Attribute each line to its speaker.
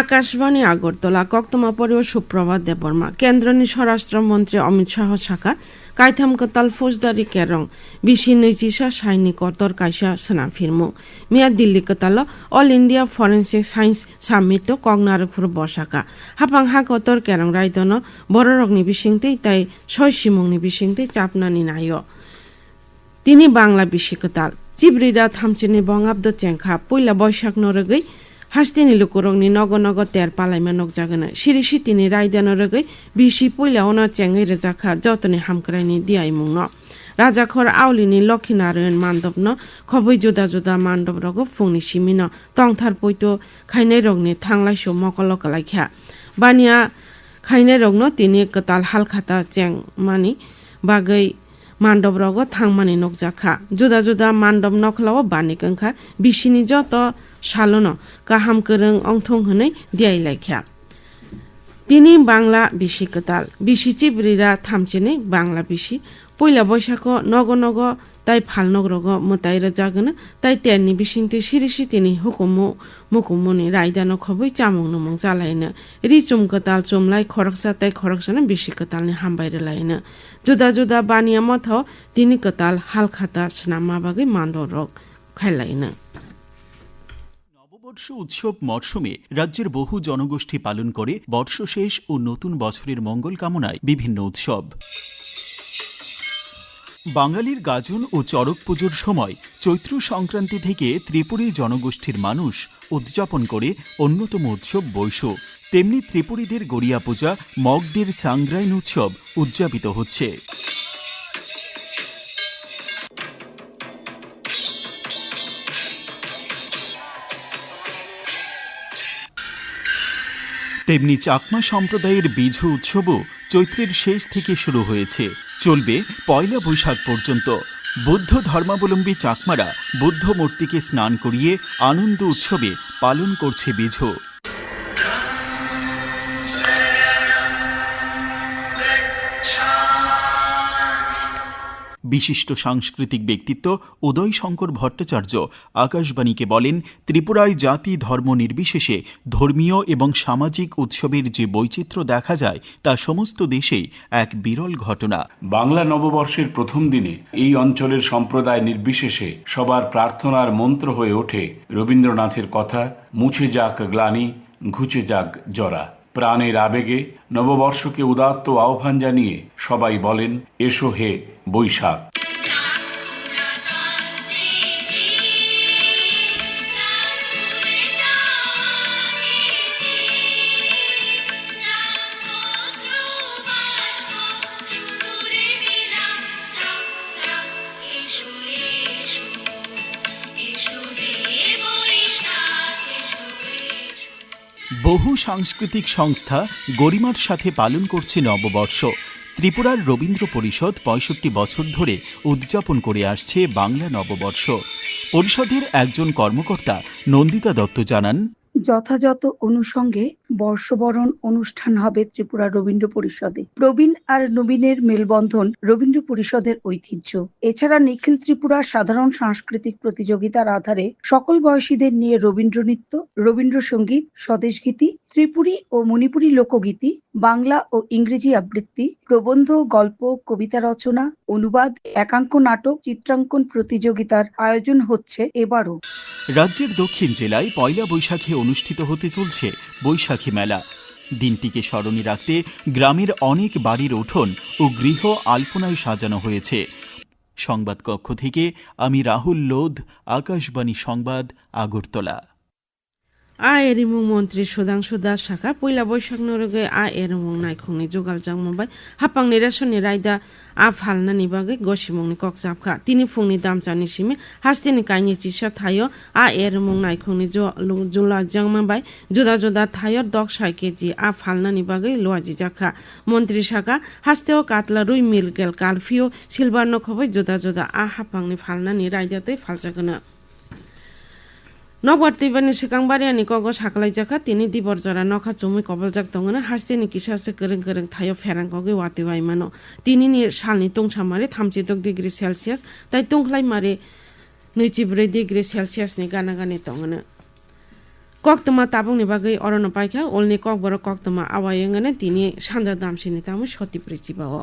Speaker 1: আকাশবাণী, আগরতলা কক্তমা পরিও সুপ্রভাত দেববর্মা কেন্দ্রনি স্বরাষ্ট্রমন্ত্রী অমিত শাহ শাখা কাইথাম কতাল ফৌজদারি কেরং, বিশি নৈজিসা সাইনি কতর কাইসা সোনা ফিরমু মিয়া Delhi কতাল, all India forensic science summit কগনারপুর বসাকা। হাপাং হা কতর কেরং রায়দন বড় রগনি বিসিংতেই তাই ছয় সিমংনি বিসিংতেই চাপনানি নাইয় তিনি বাংলা বিশ্বকতাল চিবরিরা থামচিনি বঙ্গাব্দ চেংখা, পয়লা বৈশাখ নরগৈ হাস্তিনি লুকুরংনি নগ নগ তের পালাইমা নকজাগোনা সিরি সিতিনি রায়দানো রগৈ বিসি পয়লা অনা চেঙ্গৈ রেজাখা যতনে হামক্রাইনি দিয়াই মুং রাজাখর আউলিনি লক্ষীনারায়ণ মান্ডব ন খবৈ জুদা জুদা মান্ডব রগ ফুংনি সিমিন তংথার পৈতো খাইনাই রগনি থাংলাইসো মকল কলাইখ্যা বানিয়া খাইনাই রগন তিনি কতাল হালখাতা চেং মানি বাগৈ mandop rogo thangmani nokjakha juda juda mandop noklao banik wngkha bisini joto salono kaham kwrwng ongthong hwnwi diailaikha তিনি বাংলা বিশি কোতাল বিশি চিবরিরা থামচেনে বাংলা বিশি পয়লা বৈশাখ নগ নগ তাই 팔노그로고 모타이라 자그나 তাই তেনি বিশিংতে সিরিসি তিনি হুকুম, মুকুমনি রাইদানো খবই চামং নমং জালাইন রি চুম কতাল চুমলাই খরকসা তাই খরকসানা বিশি কতালনি হামবাইরে লাইনা। জুদা জুদা বানিয়া মত তিনি কতাল হাল খাতা স্নামা বাগে মান্দর রক খাইলাইনা।
Speaker 2: নববর্ষ উৎসব মরশুমে রাজ্যের বহু জনগোষ্ঠী পালন করে বর্ষ শেষ ও নতুন বছরের মঙ্গল কামনায় বিভিন্ন উৎসব। বাঙালির গাজন ও চড়ক পুজোর সময় চৈত্র সংক্রান্তি থেকে ত্রিপুরী জনগোষ্ঠীর মানুষ উদযাপন করে অন্যতম উৎসব বৈশ। তেমনি ত্রিপুরীদের গড়িয়া পূজা, মগদের সাংগ্রাইন উৎসব উদযাপিত হচ্ছে। তেমনি চাকমা সম্প্রদায়ের বিঝু উৎসবও চৈত্রের শেষ থেকে শুরু হয়েছে। চলবে পয়লা বৈশাখ পর্যন্ত। বুদ্ধ ধর্মাবলম্বী চাকমারা বুদ্ধ মূর্তিকে স্নান করিয়ে আনন্দ উৎসবে পালন করছে বিঝু বিশিষ্ট সাংস্কৃতিক ব্যক্তিত্ব উদয় শঙ্কর ভট্টাচার্য আকাশবাণীকে বলেন, ত্রিপুরায় জাতি ধর্ম নির্বিশেষে ধর্মীয় এবং সামাজিক উৎসবের যে বৈচিত্র্য দেখা যায় তা সমস্ত দেশেই এক বিরল ঘটনা।
Speaker 3: বাংলা নববর্ষের প্রথম দিনে এই অঞ্চলের সম্প্রদায় নির্বিশেষে সবার প্রার্থনার মন্ত্র হয়ে ওঠে রবীন্দ্রনাথের কথা, মুছে যাক গ্লানি, ঘুচে যাক জরা। প্রাণের আবেগে নববর্ষকে উদাত্ত আহ্বান জানিয়ে সবাই বলেন এসো হে বৈশাখ।
Speaker 2: বহু সাংস্কৃতিক সংস্থা গরিমার সাথে পালন করছে নববর্ষ। ত্রিপুরার রবীন্দ্র পরিষদ পঁয়ষট্টি বছর ধরে উদযাপন করে আসছে বাংলা নববর্ষ। পরিষদের একজন কর্মকর্তা নন্দিতা দত্ত জানান,
Speaker 4: যথাযথ অনুষঙ্গে বর্ষবরণ অনুষ্ঠান হবে ত্রিপুরা রবীন্দ্র পরিষদে। প্রবীণ আর নবীনের মেলবন্ধন রবীন্দ্র পরিষদের ঐতিহ্য। এছাড়া নিখিল ত্রিপুরা সাধারণ সাংস্কৃতিক প্রতিযোগিতার আধারে সকল বয়সীদের নিয়ে রবীন্দ্র নৃত্য রবীন্দ্রসঙ্গীত স্বদেশগীতি ত্রিপুরী ও মণিপুরী লোকগীতি, বাংলা ও ইংরেজি আবৃত্তি, প্রবন্ধ, গল্প, কবিতা রচনা, অনুবাদ, একাঙ্ক নাটক, চিত্রাঙ্কন প্রতিযোগিতার আয়োজন হচ্ছে এবারও।
Speaker 2: রাজ্যের দক্ষিণ জেলায় পয়লা বৈশাখে অনুষ্ঠিত হতে চলছে বৈশাখী মেলা। দিনটিকে স্মরণে রাখতে গ্রামের অনেক বাড়ির উঠোন ও গৃহ আলপনায় সাজানো হয়েছে। সংবাদ কক্ষ থেকে আমি রাহুল লোধ, আকাশবাণী সংবাদ, আগরতলা।
Speaker 1: আ এরিমুং মন্ত্রী সুধাংশু দাস শাখা, পয়লা বৈশাখ নরগে আ এরিমুং নাইখুংনি জোগাল জাংমাবাই হাপাংনি রেশননি রায়দা আ ফালনানি বাগৈ গসিমুংনি ককজাবখা তিনি ফুংনি দামচানি সিমি হাস্তিনি কাইনি চিসা থাইও আ এরিমুং নাইখুংনি জুলা জাংমাবাই জুদা জুদা থাইও দক সাই কেজি আ ফালনানি বাগৈ লোয়াজি জাখা মন্ত্রী শাখা, হাস্তেও কাতলা রুই মিল গেল কালফিও সিলভার নখবৈ জুদা জুদা আ হাপাংনি ফালনানি রায়দাতে ফালজাগোনা নগর তিবানি সিকাং বাড়িয়ানি কগ সাকলাই জাকা তিনি দিবর জরা নখা চুমি কবল জাক দঙ্গনা হাসতে নি কিসাসে করেং করেং থাইও ফেরাং কগে ওয়াতে ওয়াই মানো। তিনি নি সালনি তংসা মারে থামচি দক ডিগ্রি সেলসিয়াস, তাই তংখলাই মারে নৈচি ব্রে ডিগ্রি সেলসিয়াস নি গানা গানি দঙ্গনা। কক্তমা তাবংনি বাগৈ অরণ পাইখা ওলনি কক বড় কক্তমা আওয়াই তিনি সান্দার দামসিনি তামু সতি প্রিচিবাও